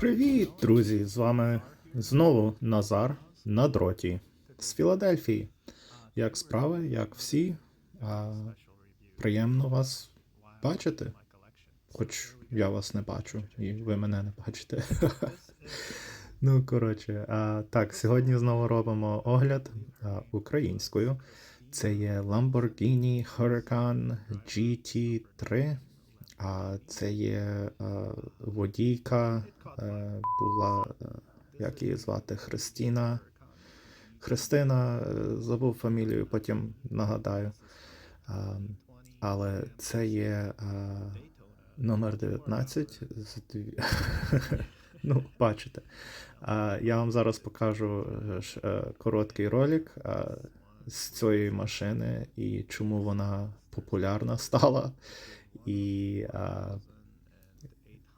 Привіт, друзі! З вами знову Назар на дроті з Філадельфії. Як справи, як всі? А, приємно вас бачити. Хоч я вас не бачу, і ви мене не бачите. ну, коротше, а, так, сьогодні знову робимо огляд а, українською. Це є Lamborghini Huracan GT3. А це є е, водійка, е, була, е, як її звати, Христина. Христина, забув фамілію, потім нагадаю. Але це є номер 19. ну, бачите. Я вам зараз покажу короткий ролик з цієї машини і чому вона популярна стала. І а,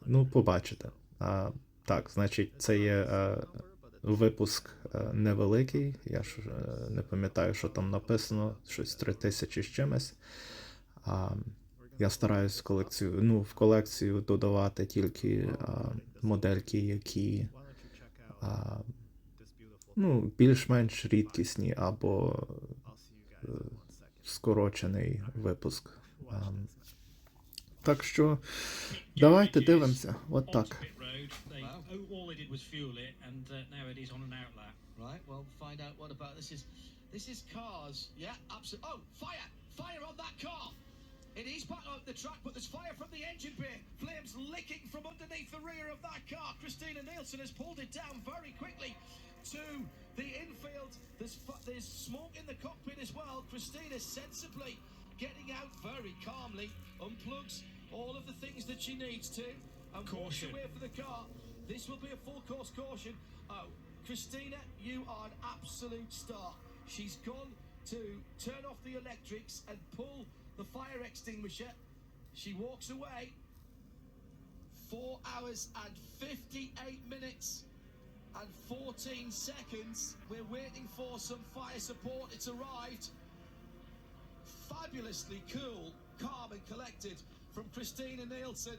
ну, побачите. А, так, значить, це є а, випуск а, невеликий. Я ж е, не пам'ятаю, що там написано, щось 3000 з чимось. А, я стараюсь колекцію, ну, в колекцію додавати тільки а, модельки, які а, ну, більш-менш рідкісні або е, скорочений випуск. А, так що давайте дивимося. От так. Pit road. They oh, all they did was fuel it, and uh, now it is on an outlap. Right, well, find out what about this is. This is cars. Yeah, absolutely. Oh, fire! Fire on that car! It is back up the track, but there's fire from the engine bay. Flames licking from underneath the rear of that car. Christina Nielsen has pulled it down very quickly to the infield. There's there's smoke in the cockpit as well. Christina sensibly getting out very calmly, unplugs all of the things that she needs to, and walks away for the car. This will be a full course caution. Oh, Christina, you are an absolute star. She's gone to turn off the electrics and pull the fire extinguisher. She walks away. Four hours and 58 minutes and 14 seconds. We're waiting for some fire support. It's arrived. Fabulously cool, calm, and collected from Christina Nielsen.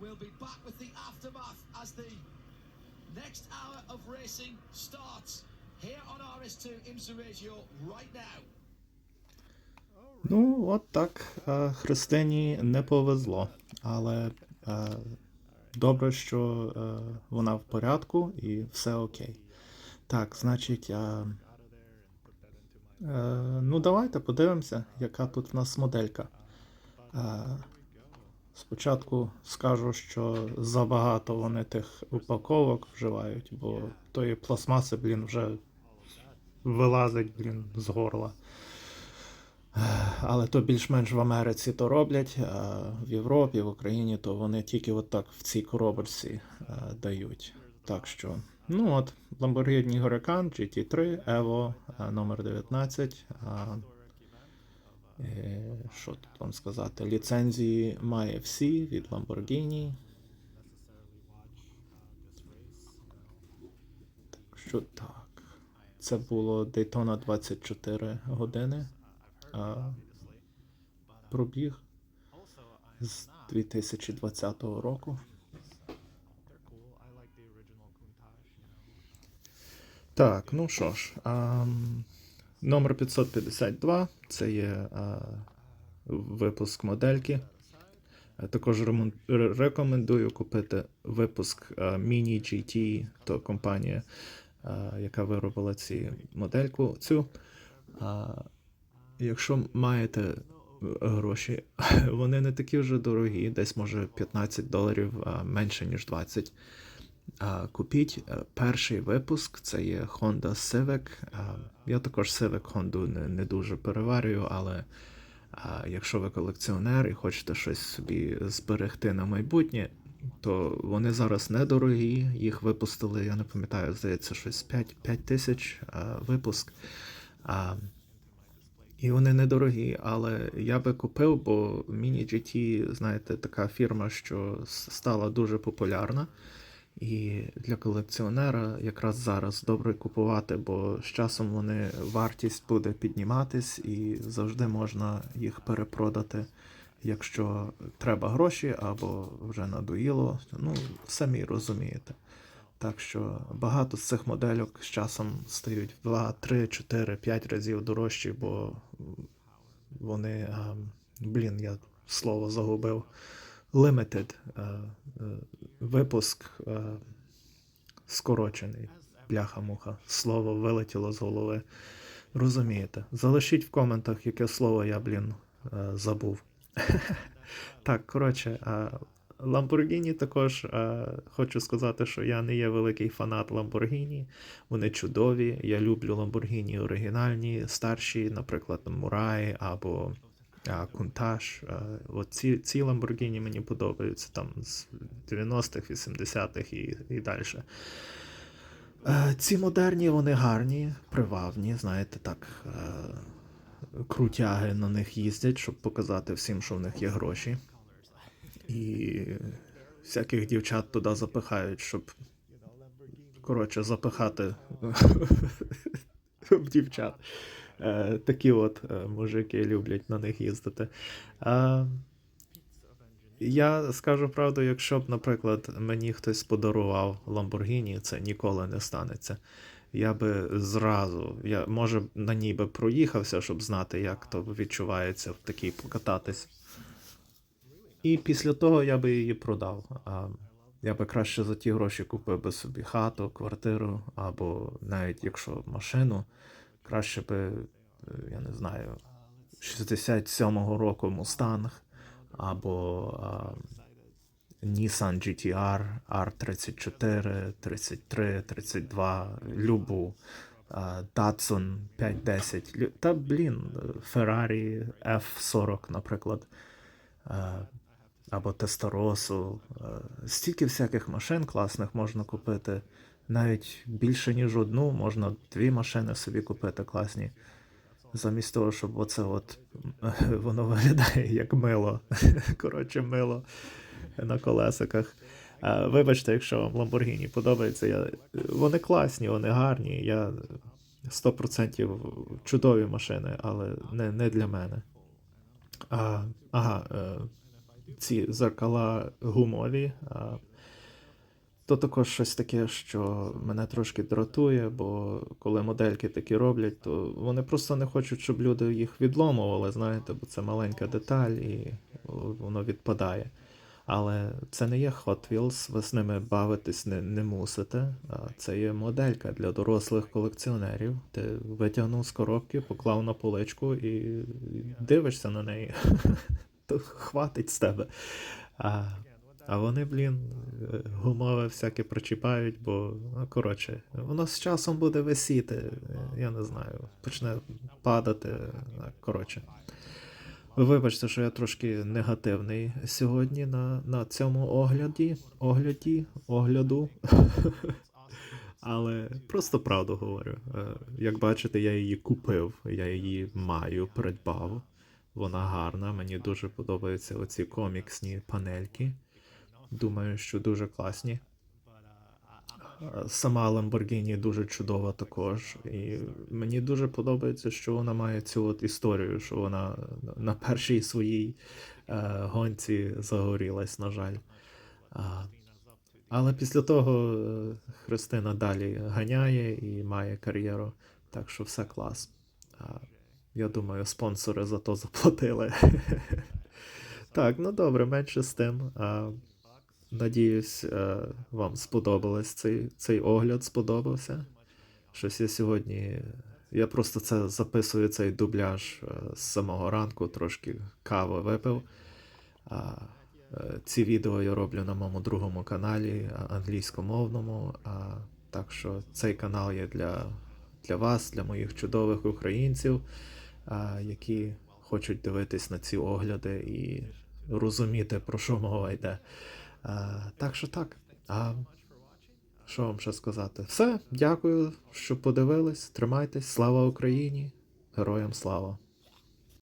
We'll be back with the aftermath as the next hour of racing starts here on RS2 IMSA Radio right now. Ну, от так. е, Христині не повезло. Але е, добре, що е, вона в порядку і все окей. Так, значить. е, е, ну, давайте подивимося, яка тут в нас моделька. Е, Спочатку скажу, що забагато вони тих упаковок вживають, бо тої пластмаси, блін, вже вилазить, блін, з горла. Але то більш-менш в Америці то роблять, а в Європі, в Україні, то вони тільки от так в цій коробочці е, дають. Так що, ну от, Lamborghini Huracan GT3 Evo е, номер 19. А, е, що тут вам сказати? Ліцензії має всі від Lamborghini. Так що так. Це було Daytona 24 години. А, пробіг з 2020 року. Так, ну що ж, а, номер 552 це є а, випуск модельки. Також рекомендую купити випуск Mini GT, то компанія, яка виробила ці модельку. Цю. Якщо маєте е, гроші, вони не такі вже дорогі, десь може 15 доларів менше, ніж 20. Купіть е, перший випуск, це є Honda Civic. Я також Civic Honda не, не дуже переварюю, але якщо ви колекціонер і хочете щось собі зберегти на майбутнє, то вони зараз недорогі. Їх випустили, я не пам'ятаю, здається, щось 5, 5 тисяч випуск. І вони недорогі, але я би купив, бо Mini GT, знаєте, така фірма, що стала дуже популярна. І для колекціонера якраз зараз добре купувати, бо з часом вони вартість буде підніматись і завжди можна їх перепродати якщо треба гроші або вже надоїло, ну, самі розумієте. Так що багато з цих модельок з часом стають в 2, 3, 4, 5 разів дорожчі, бо вони, блін, я слово загубив. Limited е, випуск скорочений. Бляха-муха. Слово вилетіло з голови. Розумієте? Залишіть в коментах, яке слово я, блін, е, забув. Так, коротше, Lamborghini також е, хочу сказати, що я не є великий фанат Lamborghini. Вони чудові. Я люблю Lamborghini оригінальні, старші, наприклад, Мурай або а, Кунтаж. Е, От ці, ці Lamborghini мені подобаються там з 90-х, 80-х і, і далі. Е, Ці модерні, вони гарні, привабні, знаєте, так. е, Крутяги на них їздять, щоб показати всім, що в них є гроші. І всяких дівчат туди запихають, щоб. Коротше, запихати в дівчат. Е, Такі от е, мужики люблять на них їздити. Я скажу правду, якщо б, наприклад, мені хтось подарував Lamborghini, це ніколи не станеться. Я би зразу, я може на ній би проїхався, щоб знати, як то відчувається в такій покататись. І після того я би її продав. А я би краще за ті гроші купив би собі хату, квартиру, або навіть якщо машину, краще би, е, я не знаю, 67-го року Мустанг, або а, Nissan GTR R34, 33, 32, любу. Datsun 510. Лю- Та блін, Ferrari F40, наприклад. Або Тестаросу. Стільки всяких машин класних можна купити. Навіть більше, ніж одну, можна дві машини собі купити класні. Замість того, щоб оце от воно виглядає як мило. Коротше, мило на колесиках. Вибачте, якщо вам Lamborghini подобається. Я... Вони класні, вони гарні. Я 100% чудові машини, але не, не для мене. А, ага, е, ці зеркала гумові. А, то також щось таке, що мене трошки дратує, бо коли модельки такі роблять, то вони просто не хочуть, щоб люди їх відломували, знаєте, бо це маленька деталь і воно відпадає. Але це не є Hot Wheels, ви з ними бавитись не, не мусите. Це є моделька для дорослих колекціонерів. Ти витягнув з коробки, поклав на поличку і дивишся на неї. То хватить з тебе. А, а вони, блін, гумове всяке прочіпають, бо, ну, коротше, воно з часом буде висіти, я не знаю, почне падати. Коротше. Вибачте, що я трошки негативний сьогодні на, на цьому огляді, огляді, огляду. Але просто правду говорю. Е, Як бачите, я її купив, я її маю, придбав. Вона гарна, мені дуже подобаються оці коміксні панельки. Думаю, що дуже класні. Сама Lamborghini дуже чудова також. І мені дуже подобається, що вона має цю от історію, що вона на першій своїй е, гонці загорілась, на жаль. Але після того е, Христина далі ганяє і має кар'єру, так що все клас. Я думаю, спонсори за то заплатили. Так, ну добре, менше з тим. А, Надіюсь, е, вам сподобалось цей, цей огляд, сподобався. Щось я сьогодні. Я просто це записую цей дубляж е, з самого ранку, трошки кави випив. А, е, ці відео я роблю на моєму другому каналі англійськомовному. А, так що цей канал є для, для вас, для моїх чудових українців, які хочуть дивитись на ці огляди і розуміти, про що мова йде. Так що так. А, що вам ще сказати? Все, дякую, що подивились. Тримайтесь. Слава Україні! Героям слава!